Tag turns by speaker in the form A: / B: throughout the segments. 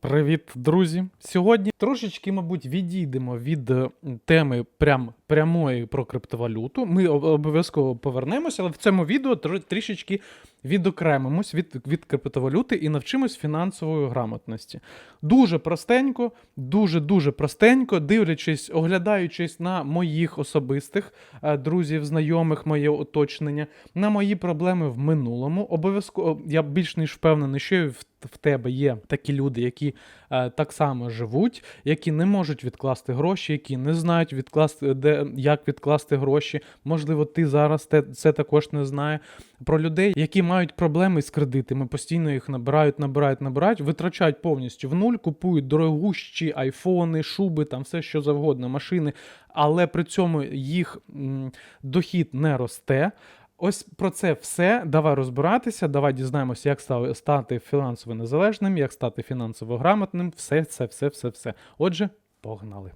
A: Привіт, друзі! Сьогодні трошечки, мабуть, відійдемо від е, теми прям прямої про криптовалюту. Ми обов'язково повернемося, але в цьому відео трішечки відокремимось від, від криптовалюти і навчимось фінансової грамотності. Дуже простенько, дуже дуже простенько, дивлячись, оглядаючись на моїх особистих е, друзів, знайомих, моє оточення, на мої проблеми в минулому. Обов'язково я більш ніж впевнений, що в, в тебе є такі люди, які е, так само живуть, які не можуть відкласти гроші, які не знають відкласти, де як відкласти гроші. Можливо, ти зараз те, це також не знає. Про людей, які мають проблеми з кредитами, постійно їх набирають, набирають, набирають, витрачають повністю в нуль, купують дорогущі айфони, шуби, там все що завгодно, машини, але при цьому їх м, дохід не росте. Ось про це все. Давай розбиратися, давай дізнаємося, як стати фінансово незалежним, як стати фінансово грамотним. Все, все, все, все, все. Отже, погнали.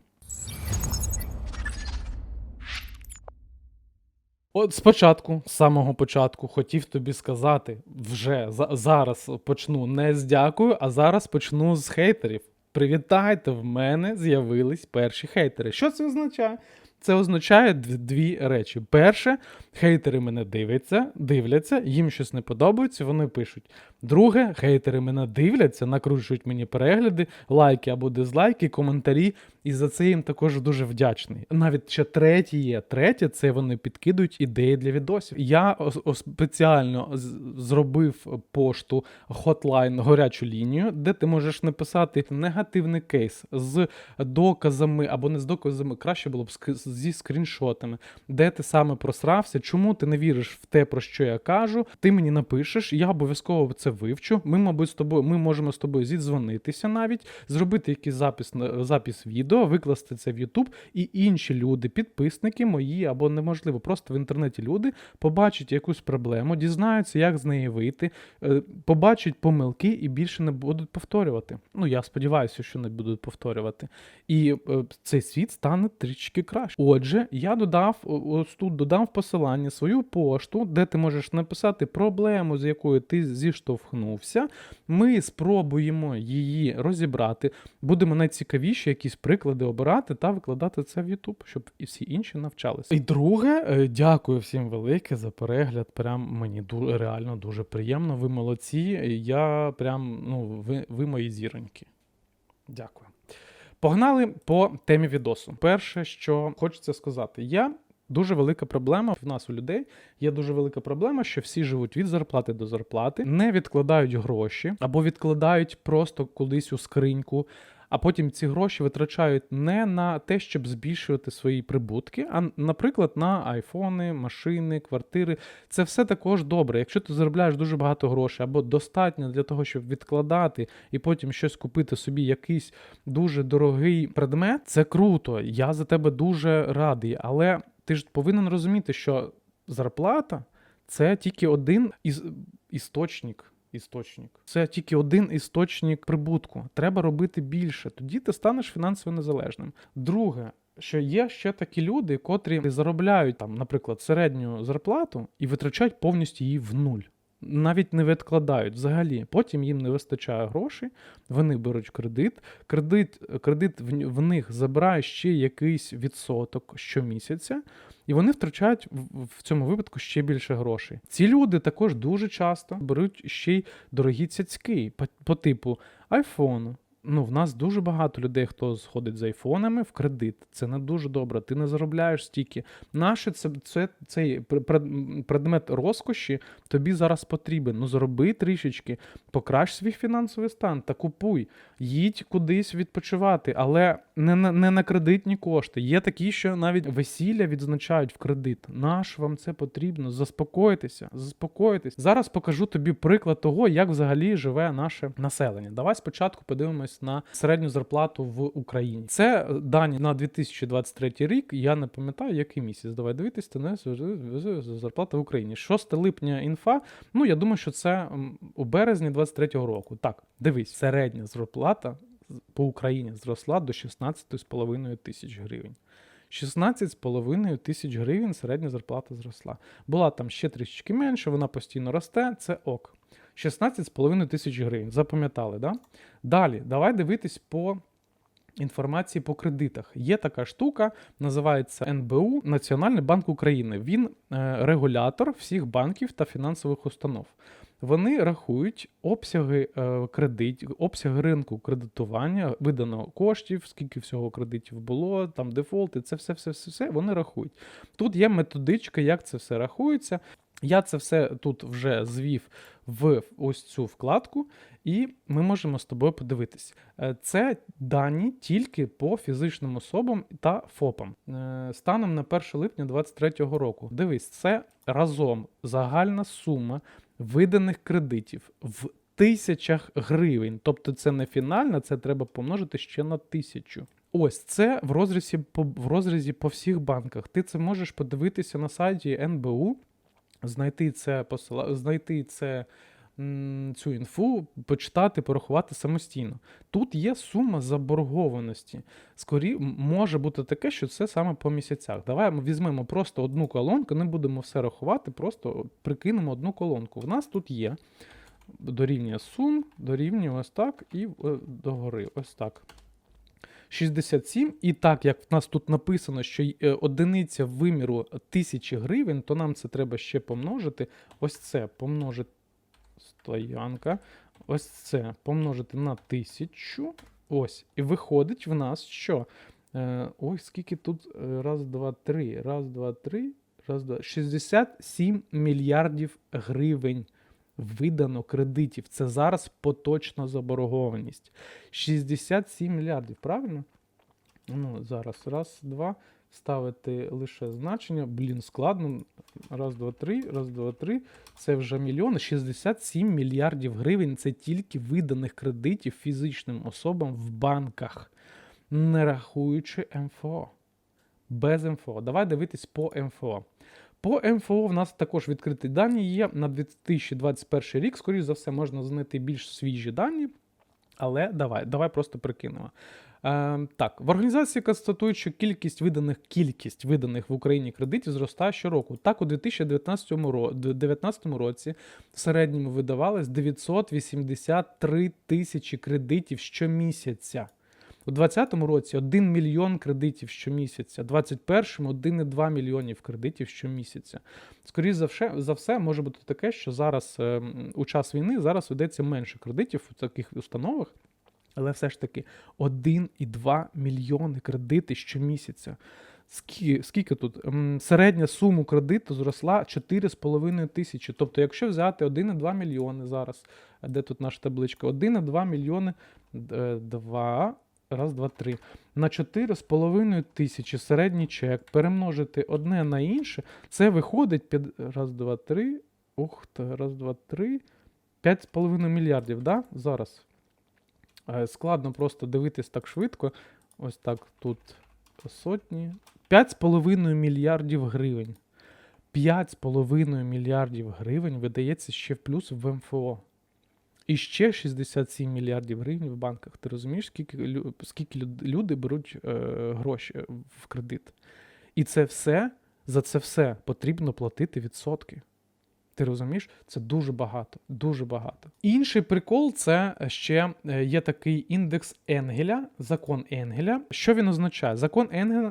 A: От спочатку, з самого початку, хотів тобі сказати, вже за- зараз почну не з дякую, а зараз почну з хейтерів. Привітайте, в мене з'явились перші хейтери. Що це означає? Це означає дві речі. Перше, хейтери мене дивляться, дивляться, їм щось не подобається, вони пишуть. Друге, хейтери мене дивляться, накручують мені перегляди, лайки або дизлайки, коментарі, і за це їм також дуже вдячний. Навіть ще третє. Третє це вони підкидують ідеї для відосів. Я спеціально зробив пошту хотлайн горячу лінію, де ти можеш написати негативний кейс з доказами або не з доказами, краще було б ск- зі скріншотами, де ти саме просрався, чому ти не віриш в те, про що я кажу. Ти мені напишеш, я обов'язково це вивчу. Ми, мабуть, з тобою, ми можемо з тобою зідзвонитися навіть, зробити якийсь запис запис відео, викласти це в YouTube, і інші люди, підписники мої, або неможливо, просто в інтернеті люди побачать якусь проблему, дізнаються, як з неї вийти, е, побачать помилки і більше не будуть повторювати. Ну я сподіваюся, що не будуть повторювати. І е, цей світ стане трішки краще. Отже, я додав ось тут додав посилання свою пошту, де ти можеш написати проблему, з якою ти зіштовхнувся. Ми спробуємо її розібрати. Будемо найцікавіші якісь приклади обирати та викладати це в YouTube, щоб і всі інші навчалися. І друге, е, дякую всім велике за перегляд. Прям мені ду- реально дуже приємно. Ви молодці. Я прям ну ви, ви мої зіроньки. Дякую. Погнали по темі відосу. Перше, що хочеться сказати, я. Дуже велика проблема в нас у людей. Є дуже велика проблема, що всі живуть від зарплати до зарплати, не відкладають гроші або відкладають просто кудись у скриньку, а потім ці гроші витрачають не на те, щоб збільшувати свої прибутки, а, наприклад, на айфони, машини, квартири. Це все також добре. Якщо ти заробляєш дуже багато грошей або достатньо для того, щоб відкладати і потім щось купити собі, якийсь дуже дорогий предмет, це круто. Я за тебе дуже радий. Але ти ж повинен розуміти, що зарплата це тільки один із істочник. Істочник. Це тільки один істочник прибутку. Треба робити більше. Тоді ти станеш фінансово незалежним. Друге, що є ще такі люди, котрі заробляють там, наприклад, середню зарплату і витрачають повністю її в нуль. Навіть не відкладають взагалі. Потім їм не вистачає грошей, вони беруть кредит. Кредит, кредит в, в них забирає ще якийсь відсоток щомісяця, і вони втрачають в, цьому випадку ще більше грошей. Ці люди також дуже часто беруть ще й дорогі цяцьки по типу айфону. Ну, в нас дуже багато людей, хто сходить з айфонами в кредит. Це не дуже добре. Ти не заробляєш стільки. Наше це, це цей предмет розкоші тобі зараз потрібен. Ну зроби трішечки, покращ свій фінансовий стан та купуй. Їдь кудись відпочивати, але не на, не на кредитні кошти. Є такі, що навіть весілля відзначають в кредит. Наш вам це потрібно? Заспокойтеся, заспокойтесь. Зараз покажу тобі приклад того, як взагалі живе наше населення. Давай спочатку подивимось на середню зарплату в Україні. Це е, дані на 2023 рік. Я не пам'ятаю, який місяць. Давай дивитись, не зарплата в Україні. 6 липня інфа. Ну я думаю, що це у березні 23-го року. Так, дивись, середня зарплата по Україні зросла до 16,5 тисяч гривень. 16,5 тисяч гривень середня зарплата зросла. Була там ще трішечки менше, вона постійно росте, це ок. 16,5 тисяч гривень. Запам'ятали, да? Далі, давай дивитись по інформації по кредитах. Є така штука, називається НБУ Національний банк України. Він е, регулятор всіх банків та фінансових установ. Вони рахують обсяги е, кредитів, обсяги ринку кредитування, видано коштів, скільки всього кредитів було, там дефолти, це все, все, все, все вони рахують. Тут є методичка, як це все рахується. Я це все тут вже звів в ось цю вкладку, і ми можемо з тобою подивитись. Е, Це дані тільки по фізичним особам та ФОПам. Е, Станом на 1 липня 2023 року. Дивись, це разом загальна сума виданих кредитів в тисячах гривень. Тобто це не фінальна, це треба помножити ще на тисячу. Ось це в розрізі по в розрізі по всіх банках. Ти це можеш подивитися на сайті НБУ, знайти це посила... знайти це. Цю інфу почитати, порахувати самостійно. Тут є сума заборгованості. Скорі може бути таке, що це саме по місяцях. Давай ми візьмемо просто одну колонку, не будемо все рахувати, просто прикинемо одну колонку. В нас тут є дорівнює сум, дорівнює ось так і е, догори. Ось так. 67, і так як в нас тут написано, що е, одиниця виміру 1000 гривень, то нам це треба ще помножити. Ось це помножити стоянка. Ось це помножити на 1000. Ось. І виходить в нас, що. Е, ой, скільки тут? Е, Раз, два, три. Раз, два, три. Раз, два. 67 мільярдів гривень видано кредитів. Це зараз поточна заборгованість. 67 мільярдів, правильно? Ну, зараз. Раз, два. Ставити лише значення. Блін, складно. Раз, два, три, раз, два, три. Це вже мільйони. 67 мільярдів гривень це тільки виданих кредитів фізичним особам в банках, не рахуючи МФО. Без МФО. Давай дивитись по МФО. По МФО в нас також відкриті дані є на 2021 рік. Скоріше за все, можна знайти більш свіжі дані. Але давай, давай просто прикинемо. Е, так, в організації констатують, що кількість виданих кількість виданих в Україні кредитів зростає щороку. Так, у 2019 ро- 2019 році в середньому видавалось 983 тисячі кредитів щомісяця. У 2020 році 1 мільйон кредитів щомісяця, у 2021 1,2 мільйонів кредитів щомісяця. Скоріше за все, за все, може бути таке, що зараз е, у час війни зараз ведеться менше кредитів у таких установах, але все ж таки 1,2 мільйони кредити щомісяця. Скільки, скільки тут? Середня сума кредиту зросла 4,5 тисячі. Тобто, якщо взяти 1,2 мільйони зараз, де тут наша табличка? 1,2 мільйони, е, 2, раз, два, три. На 4,5 тисячі середній чек перемножити одне на інше, це виходить під, раз, два, три, ух, раз, два, три, 5,5 мільярдів, да? Зараз. Е, Складно просто дивитись так швидко. Ось так тут сотні. 5,5 мільярдів гривень. 5,5 мільярдів гривень видається ще в плюс в МФО. І ще 67 мільярдів гривень в банках. Ти розумієш, скільки, скільки люди беруть е, гроші в кредит? І це все, за це все потрібно платити відсотки. Ти розумієш? Це дуже багато, дуже багато. Інший прикол це ще е, є такий індекс Енгеля, закон Енгеля. Що він означає? Закон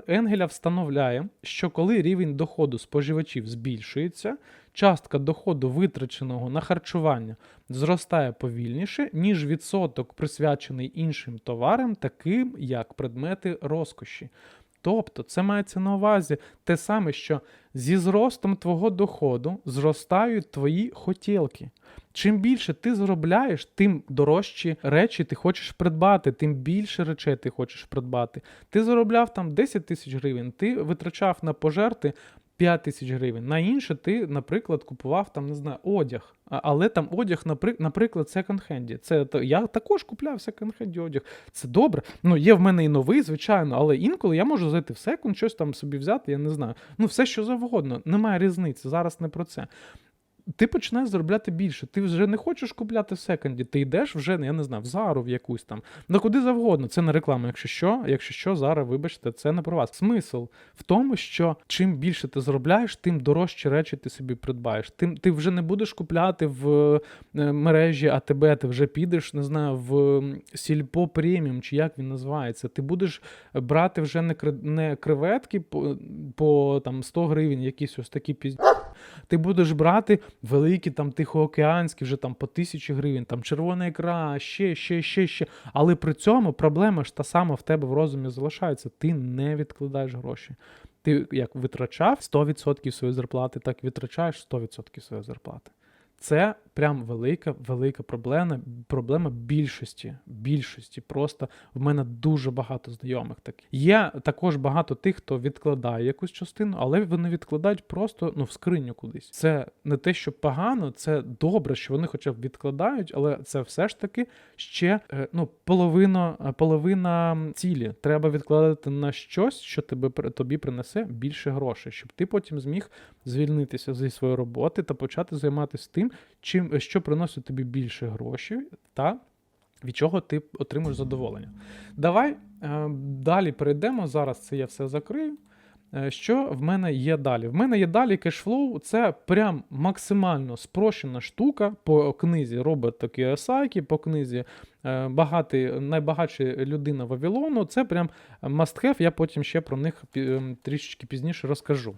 A: Енгеля встановляє, що коли рівень доходу споживачів збільшується, частка доходу, витраченого на харчування, зростає повільніше, ніж відсоток, присвячений іншим товарам, таким як предмети розкоші. Тобто, це мається на увазі те саме, що зі зростом твого доходу зростають твої хотілки. Чим більше ти заробляєш, тим дорожчі речі ти хочеш придбати, тим більше речей ти хочеш придбати. Ти заробляв там 10 тисяч гривень, ти витрачав на пожерти 5 тисяч гривень. На інше ти, наприклад, купував там, не знаю, одяг. Але там одяг, наприклад, секонд-хенді. Це я також купляв секонд-хенді одяг. Це добре. Ну, є в мене і новий, звичайно, але інколи я можу зайти в секунд, щось там собі взяти, я не знаю. Ну, все що завгодно, немає різниці. Зараз не про це. Ти починаєш заробляти більше. Ти вже не хочеш купляти в секонді, ти йдеш вже, я не знаю, в зару в якусь там. Ну куди завгодно. Це не реклама. Якщо що, якщо що, зараз, вибачте, це не про вас. Смисл в тому, що чим більше ти заробляєш, тим дорожчі речі ти собі придбаєш. Тим ти вже не будеш купляти в е, мережі АТБ, ти вже підеш, не знаю, в сільпо преміум, чи як він називається. Ти будеш брати вже не креветки по, по там 100 гривень, якісь ось такі пізні. Ти будеш брати великі там тихоокеанські, вже там по тисячі гривень, там червона ікра, ще, ще, ще, ще. Але при цьому проблема ж та сама в тебе в розумі залишається. Ти не відкладаєш гроші. Ти як витрачав 100% своєї зарплати, так і витрачаєш 100% своєї зарплати. Це прям велика, велика проблема, проблема більшості. Більшості. Просто в мене дуже багато знайомих таких. Є також багато тих, хто відкладає якусь частину, але вони відкладають просто ну, в скриню кудись. Це не те, що погано, це добре, що вони хоча б відкладають, але це все ж таки ще е, ну, половина, е, половина цілі. Треба відкладати на щось, що тебе тобі принесе більше грошей, щоб ти потім зміг звільнитися зі своєї роботи та почати займатися тим, чим що приносить тобі більше грошей, та від чого ти отримуєш задоволення. Давай е, далі перейдемо. Зараз це я все закрию. Е, Що в мене є далі? В мене є далі кешфлоу. Це прям максимально спрощена штука по книзі Роберта Кіосакі, по книзі е, багатий, найбагатша людина Вавилону. Це прям must have. Я потім ще про них ем, трішечки пізніше розкажу.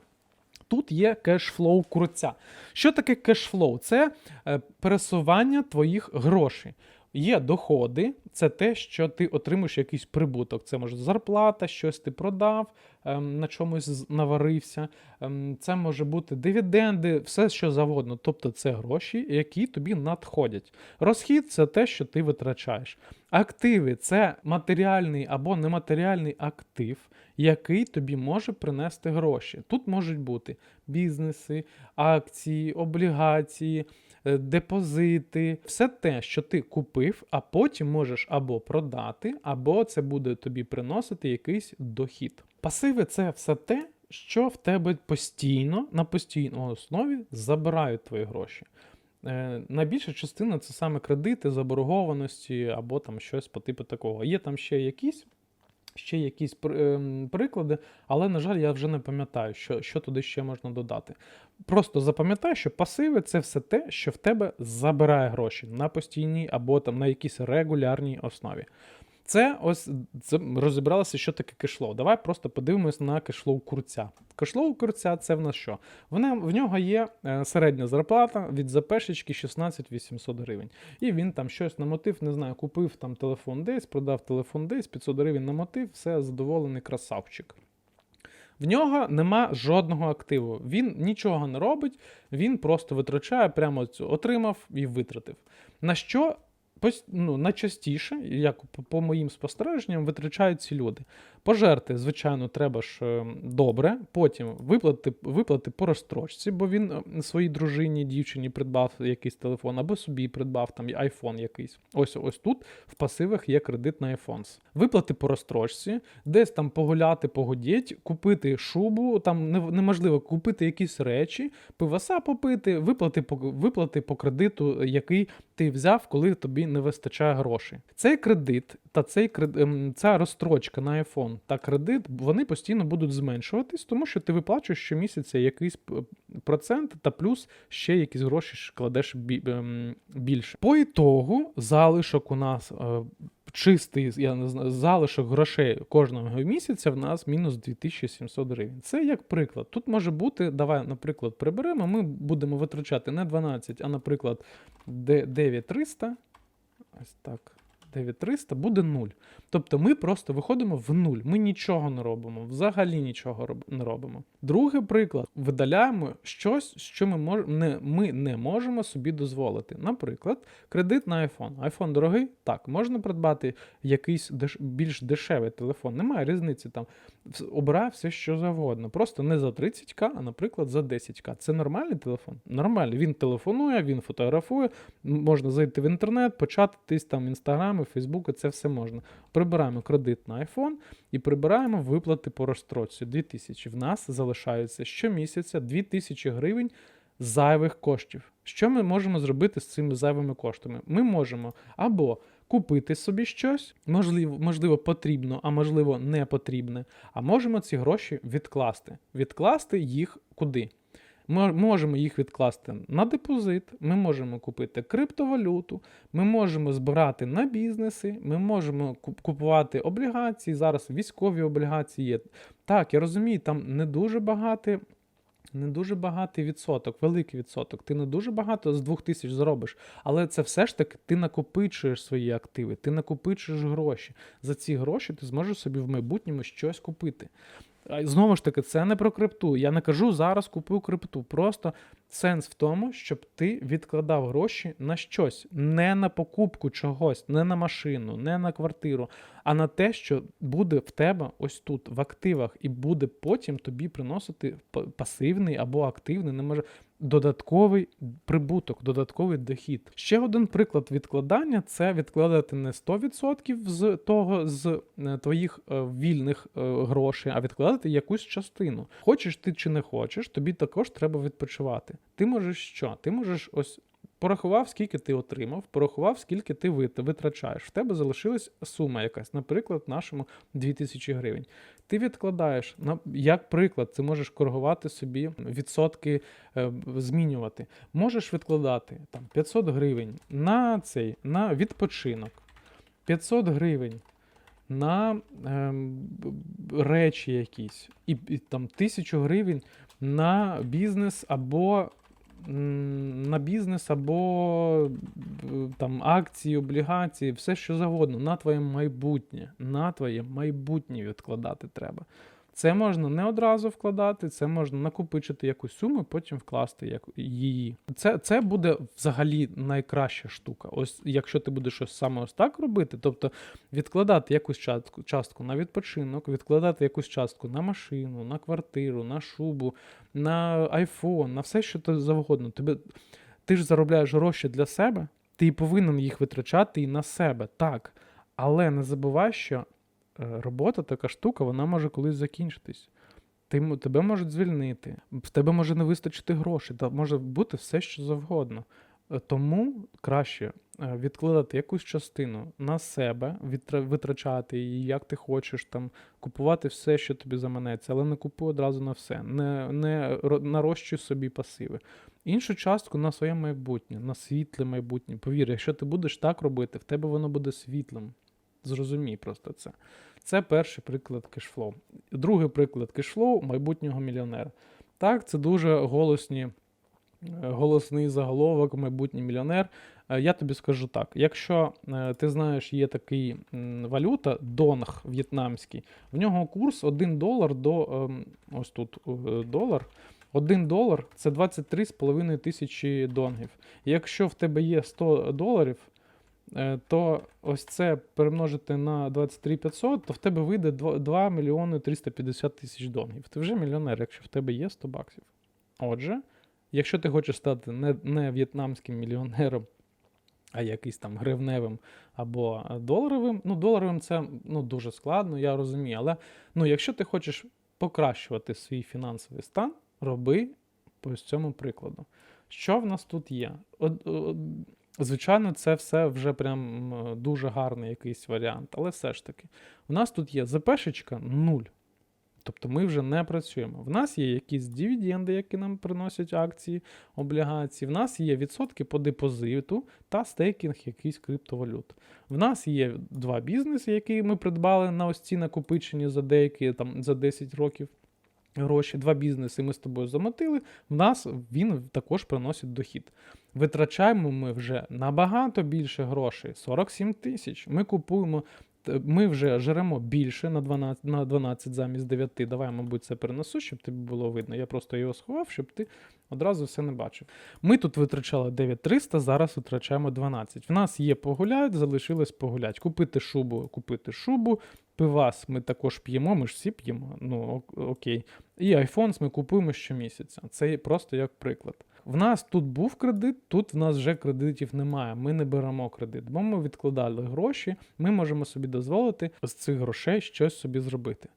A: Тут є кешфлоу курця. Що таке кешфлоу? Це е, пересування твоїх грошей. Є доходи, це те, що ти отримуєш якийсь прибуток. Це може зарплата, щось ти продав, ем, на чомусь наварився. Ем, це може бути дивіденди, все що завгодно. Тобто це гроші, які тобі надходять. Розхід це те, що ти витрачаєш. Активи це матеріальний або нематеріальний актив, який тобі може принести гроші. Тут можуть бути бізнеси, акції, облігації, депозити, все те, що ти купив, а потім можеш або продати, або це буде тобі приносити якийсь дохід. Пасиви це все те, що в тебе постійно на постійній основі забирають твої гроші. Е, Найбільша частина це саме кредити, заборгованості або там щось по типу такого. Є там ще якісь. Ще якісь ем, приклади, але, на жаль, я вже не пам'ятаю, що, що туди ще можна додати. Просто запам'ятай, що пасиви це все те, що в тебе забирає гроші на постійній або там на якійсь регулярній основі. Це ось це розібралося, що таке кешлоу. Давай просто подивимось на кешлоу курця. Кешлоу курця це в нас що? Вона, в нього є е, середня зарплата від запешечки 16 800 гривень. І він там щось намотив, не знаю, купив там телефон десь, продав телефон десь, 500 гривень намотив, все, задоволений красавчик. В нього нема жодного активу. Він нічого не робить, він просто витрачає, прямо отримав і витратив. На що ну, найчастіше, як по- моїм спостереженням, витрачають ці люди. Пожерти, звичайно, треба ж е, добре. Потім виплати, виплати по розстрочці, бо він е, своїй дружині, дівчині придбав якийсь телефон, або собі придбав там айфон якийсь. Ось ось тут в пасивах є кредит на iPhones. Виплати по розстрочці, десь там погуляти, погодіть, купити шубу, там не- неможливо купити якісь речі, пиваса попити, виплати по, виплати по кредиту, який ти взяв, коли тобі не вистачає грошей. Цей кредит та цей ем, ця розстрочка на та кредит вони постійно будуть зменшуватись, тому що ти виплачуєш щомісяця якийсь процент та плюс ще якісь гроші кладеш ем, більше. По ітогу залишок у нас. е, Чистий я не знаю, залишок грошей кожного місяця в нас мінус 2700 гривень. Це як приклад. Тут може бути, давай, наприклад, приберемо. Ми будемо витрачати не 12, а, наприклад, де- 9300. Ось так. 9300 буде 0. Тобто ми просто виходимо в нуль. Ми нічого не робимо, взагалі нічого не робимо. Другий приклад: видаляємо щось, що ми, мож... не, ми не можемо собі дозволити. Наприклад, кредит на iPhone. iPhone дорогий? Так, можна придбати якийсь деш... більш дешевий телефон. Немає різниці там. Обирай все, що завгодно. Просто не за 30к, а, наприклад, за 10к. Це нормальний телефон? Нормальний. Він телефонує, він фотографує, можна зайти в інтернет, початись там інстаграми, фейсбуки, це все можна. Прибираємо кредит на iPhone і прибираємо виплати по розстрочці. 2000. В нас залишається щомісяця 2000 гривень зайвих коштів. Що ми можемо зробити з цими зайвими коштами? Ми можемо або купити собі щось, можливо, можливо, потрібно, а можливо, не потрібне. А можемо ці гроші відкласти. Відкласти їх куди? Ми можемо їх відкласти на депозит, ми можемо купити криптовалюту, ми можемо збирати на бізнеси, ми можемо купувати облігації. Зараз військові облігації є. Так, я розумію, там не дуже багато. Не дуже багатий відсоток, великий відсоток. Ти не дуже багато з двох тисяч зробиш, але це все ж таки ти накопичуєш свої активи, ти накопичуєш гроші. За ці гроші ти зможеш собі в майбутньому щось купити. Знову ж таки, це не про крипту. Я не кажу зараз купую крипту. Просто сенс в тому, щоб ти відкладав гроші на щось, не на покупку чогось, не на машину, не на квартиру, а на те, що буде в тебе ось тут, в активах, і буде потім тобі приносити пасивний або активний, не може додатковий прибуток, додатковий дохід. Ще один приклад відкладання це відкладати не 100% з того з е, твоїх е, вільних е, грошей, а відкладати якусь частину. Хочеш ти чи не хочеш, тобі також треба відпочивати. Ти можеш що? Ти можеш ось. Порахував, скільки ти отримав, порахував, скільки ти витрачаєш. В тебе залишилась сума якась, наприклад, нашому 2000 гривень. Ти відкладаєш, на- як приклад, ти можеш коригувати собі відсотки, е, змінювати. Можеш відкладати там 500 гривень на цей, на відпочинок, 500 гривень на б- речі якісь, і, і там 1000 гривень на бізнес або на бізнес або там акції, облігації, все що завгодно, на твоє майбутнє. На твоє майбутнє відкладати треба. Це можна не одразу вкладати, це можна накопичити якусь суму, потім вкласти її. Це, це буде взагалі найкраща штука. Ось якщо ти будеш щось саме ось так робити, тобто відкладати якусь частку, частку на відпочинок, відкладати якусь частку на машину, на квартиру, на шубу, на айфон, на все, що то завгодно. Тобі, ти ж заробляєш гроші для себе, ти повинен їх витрачати і на себе, так. Але не забувай, що робота така штука, вона може колись закінчитись. Ти, тебе можуть звільнити, в тебе може не вистачити грошей, та може бути все, що завгодно. Е, Тому краще е, відкладати якусь частину на себе, витрачати її, як ти хочеш, там, купувати все, що тобі заманеться, але не купуй одразу на все, не, не нарощуй собі пасиви. Іншу частку на своє майбутнє, на світле майбутнє. Повір, якщо ти будеш так робити, в тебе воно буде світлим. Зрозумій просто це. Це перший приклад кешфлоу. Другий приклад кешфлоу майбутнього мільйонера. Так, це дуже голосні, е, голосний заголовок, майбутній мільйонер. Е, Я тобі скажу так: якщо е, ти знаєш, є такий валюта, донг в'єтнамський, в нього курс 1 долар до ем, ось тут долар. 1 долар це 23,5 тисячі донгів. Якщо в тебе є 100 доларів, то ось це перемножити на 23 500, то в тебе вийде 2 2 мільйони 350 тисяч донгів. Ти вже мільйонер, якщо в тебе є 100 баксів. Отже, якщо ти хочеш стати не, не в'єтнамським мільйонером, а якийсь там гривневим або е, доларовим, ну доларовим це ну, дуже складно, я розумію. Але ну, якщо ти хочеш покращувати свій фінансовий стан, роби по цьому прикладу. Що в нас тут є? Звичайно, це все вже прям дуже гарний якийсь варіант, але все ж таки, у нас тут є ЗПшечка 0. Тобто ми вже не працюємо. В нас є якісь дивіденди, які нам приносять акції, облігації. В нас є відсотки по депозиту та стейкінг якийсь криптовалют. В нас є два бізнеси, які ми придбали на ось ці накопичені за деякі там за 10 років. Гроші, два бізнеси ми з тобою замотили. В нас він також приносить дохід. Витрачаємо ми вже набагато більше грошей 47 тисяч. Ми купуємо, ми вже жеремо більше на 12, на 12 замість 9. Давай, мабуть, це перенесу, щоб тобі було видно. Я просто його сховав, щоб ти одразу все не бачив. Ми тут витрачали 9300, зараз витрачаємо 12. В нас є погулять, залишилось погулять. Купити шубу, купити шубу. Пивас ми також п'ємо, ми ж всі п'ємо. Ну ок- окей. І iPhones ми купуємо щомісяця. Це просто як приклад. В нас тут був кредит, тут в нас вже кредитів немає. Ми не беремо кредит, бо ми відкладали гроші, ми можемо собі дозволити з цих грошей щось собі зробити.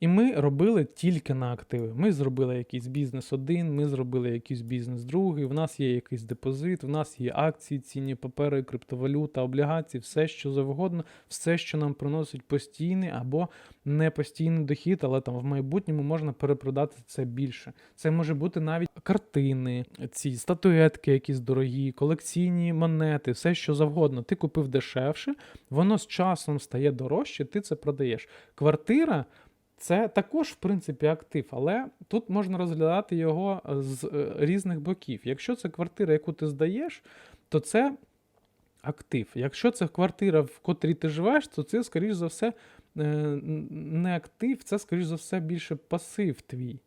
A: І ми робили тільки на активи. Ми зробили якийсь бізнес один, ми зробили якийсь бізнес другий. В нас є якийсь депозит, в нас є акції, цінні папери, криптовалюта, облігації, все що завгодно, все, що нам приносить постійний або непостійний дохід, але там в майбутньому можна перепродати це більше. Це може бути навіть картини, ці статуетки, якісь дорогі, колекційні монети, все що завгодно. Ти купив дешевше, воно з часом стає дорожче, ти це продаєш. Квартира. Це також, в принципі, актив, але тут можна розглядати його з е, різних боків. Якщо це квартира, яку ти здаєш, то це актив. Якщо це квартира, в котрій ти живеш, то це, скоріш за все, е, не актив, це, скоріш за все, більше пасив твій.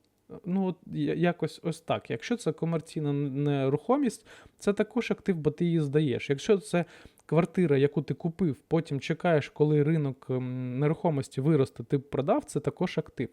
A: Ну, от якось ось так. Якщо це комерційна нерухомість, це також актив, бо ти її здаєш. Якщо це квартира, яку ти купив, потім чекаєш, коли ринок ем, нерухомості виросте, ти продав, це також актив.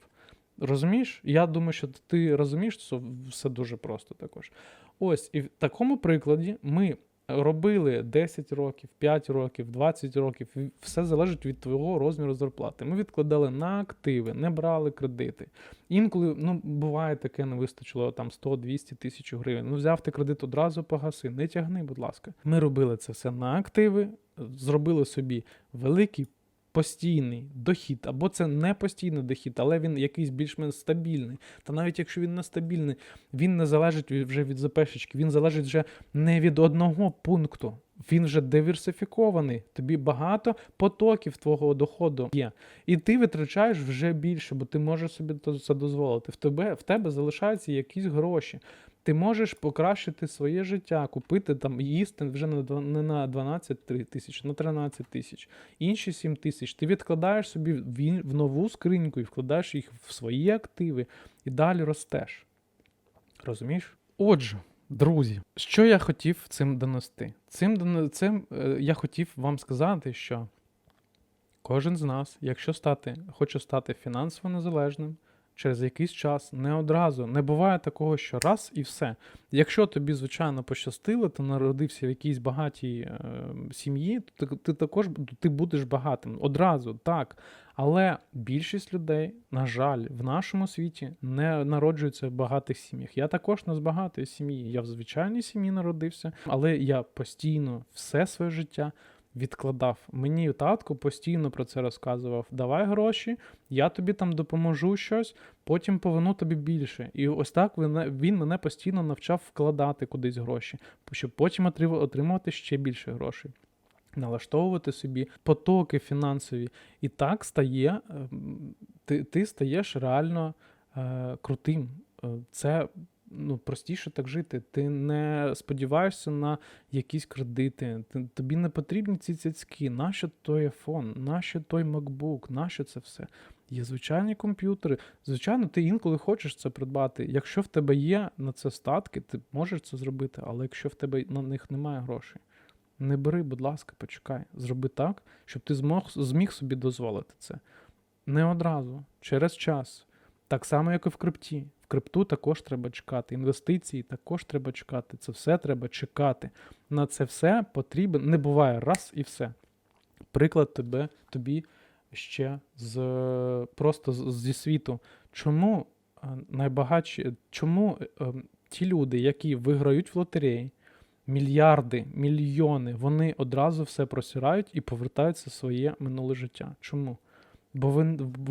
A: Розумієш? Я думаю, що ти розумієш, що все дуже просто також. Ось, і в такому прикладі ми робили 10 років, 5 років, 20 років. Все залежить від твого розміру зарплати. Ми відкладали на активи, не брали кредити. Інколи, ну, буває таке, не вистачило там 100-200 тисяч гривень. Ну, взяв ти кредит одразу погаси, не тягни, будь ласка. Ми робили це все на активи, зробили собі великий постійний дохід, або це не постійний дохід, але він якийсь більш-менш стабільний. Та навіть якщо він не стабільний, він не залежить вже від запешечки, він залежить вже не від одного пункту. Він вже диверсифікований. Тобі багато потоків твого доходу є. І ти витрачаєш вже більше, бо ти можеш собі це дозволити. В тебе, в тебе залишаються якісь гроші. Ти можеш покращити своє життя, купити там їсти вже на не на 12 тисяч, на 13 тисяч. Інші 7 тисяч. Ти відкладаєш собі в, нову скриньку і вкладаєш їх в свої активи і далі ростеш. Розумієш? Отже, друзі, що я хотів цим донести? Цим, цим е, я хотів вам сказати, що кожен з нас, якщо стати, хоче стати фінансово незалежним, через якийсь час, не одразу. Не буває такого, що раз і все. Якщо тобі, звичайно, пощастило, ти народився в якійсь багатій е, сім'ї, то ти, ти також ти будеш багатим одразу, так. Але більшість людей, на жаль, в нашому світі не народжуються в багатих сім'ях. Я також не з багатої сім'ї. Я в звичайній сім'ї народився, але я постійно все своє життя відкладав. Мені татко постійно про це розказував. Давай гроші, я тобі там допоможу щось, потім поверну тобі більше. І ось так він, мене постійно навчав вкладати кудись гроші, щоб потім отримувати ще більше грошей. Налаштовувати собі потоки фінансові. І так стає, ем, ти, ти стаєш реально е, крутим. Е, Це ну, простіше так жити. Ти не сподіваєшся на якісь кредити. Ти, тобі не потрібні ці цяцьки. Нащо той iPhone, нащо той MacBook, нащо це все? Є звичайні комп'ютери. Звичайно, ти інколи хочеш це придбати. Якщо в тебе є на це статки, ти можеш це зробити, але якщо в тебе на них немає грошей, не бери, будь ласка, почекай. Зроби так, щоб ти змог, зміг собі дозволити це. Не одразу, через час. Так само, як і в крипті. В крипту також треба чекати. Інвестиції також треба чекати. Це все треба чекати. На це все потрібен. Не буває раз і все. Приклад тебе, тобі ще з просто зі світу. Чому е, найбагатші, чому е, ті люди, які виграють в лотереї, мільярди, мільйони, вони одразу все просирають і повертаються в своє минуле життя. Чому? Бо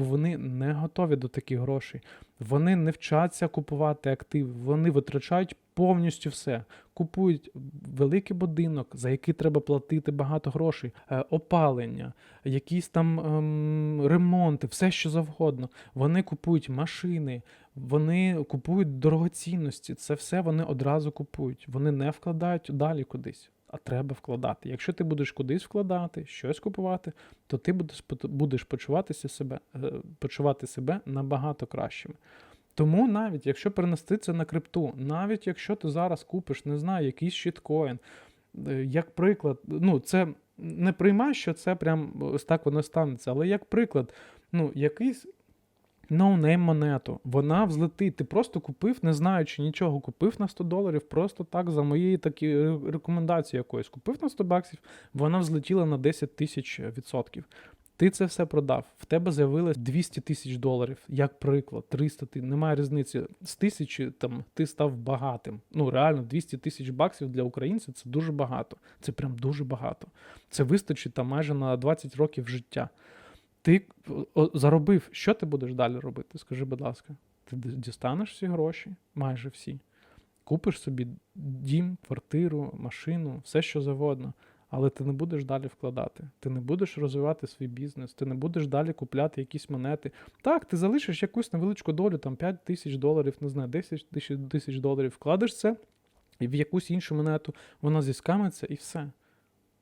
A: вони, не готові до таких грошей. Вони не вчаться купувати активи, вони витрачають повністю все. Купують великий будинок, за який треба платити багато грошей, е, опалення, якісь там ем, ремонти, все що завгодно. Вони купують машини, вони купують дорогоцінності. Це все вони одразу купують. Вони не вкладають далі кудись. А треба вкладати. Якщо ти будеш кудись вкладати, щось купувати, то ти будеш почуватися себе, е, почувати себе набагато кращим. Тому навіть якщо перенести це на крипту, навіть якщо ти зараз купиш, не знаю, якийсь щиткоін, е, як приклад, ну це не приймай, що це прям ось так воно станеться, але як приклад, ну якийсь ноунейм монету, вона взлетить. Ти просто купив, не знаючи нічого, купив на 100 доларів, просто так за моєю такі ре- рекомендацією якоюсь. Купив на 100 баксів, вона взлетіла на 10 тисяч відсотків. Ти це все продав. В тебе з'явилось 200 тисяч доларів, як приклад, 300 ти немає різниці. З тисячі там ти став багатим. Ну реально 200 тисяч баксів для українців це дуже багато. Це прям дуже багато. Це вистачить там майже на 20 років життя. Ти заробив, що ти будеш далі робити? Скажи, будь ласка, ти дістанеш всі гроші, майже всі. Купиш собі дім, квартиру, машину, все що завгодно. Але ти не будеш далі вкладати. Ти не будеш розвивати свій бізнес, ти не будеш далі купляти якісь монети. Так, ти залишиш якусь невеличку долю, там 5 тисяч доларів, не знаю, 10 тисяч доларів, вкладеш це і в якусь іншу монету, вона зіскамиться і все.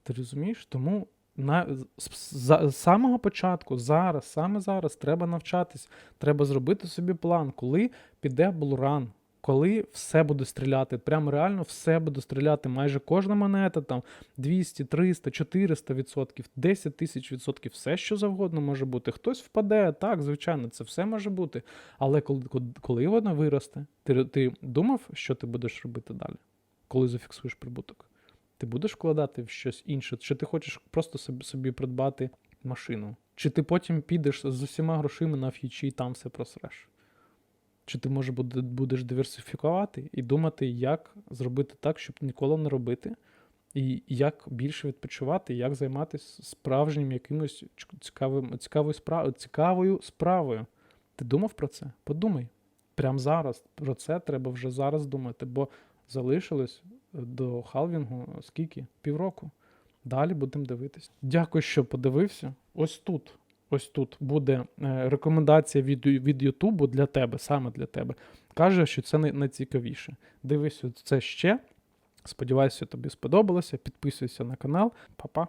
A: Ти розумієш? Тому на, з, з, самого початку, зараз, саме зараз, треба навчатись, треба зробити собі план, коли піде булран, коли все буде стріляти. Прямо реально все буде стріляти. Майже кожна монета, там 200, 300, 400 відсотків, 10 тисяч відсотків, все що завгодно може бути. Хтось впаде, так, звичайно, це все може бути. Але коли, коли вона виросте, ти, ти думав, що ти будеш робити далі, коли зафіксуєш прибуток? Ти будеш вкладати в щось інше, чи ти хочеш просто собі, собі придбати машину? Чи ти потім підеш з усіма грошима на ф'ючі і там все просреш? Чи ти, може, будеш диверсифікувати і думати, як зробити так, щоб ніколи не робити, і як більше відпочивати, як займатися справжнім якимось цікавим, цікавою, справ, цікавою справою? Ти думав про це? Подумай. Прямо зараз. Про це треба вже зараз думати, бо залишилось до халвінгу скільки? Півроку. Далі будемо дивитись. Дякую, що подивився. Ось тут. Ось тут буде е, рекомендація від, від Ютубу для тебе, саме для тебе. Каже, що це найцікавіше. Дивись це ще. Сподіваюся, тобі сподобалося. Підписуйся на канал. Па-па.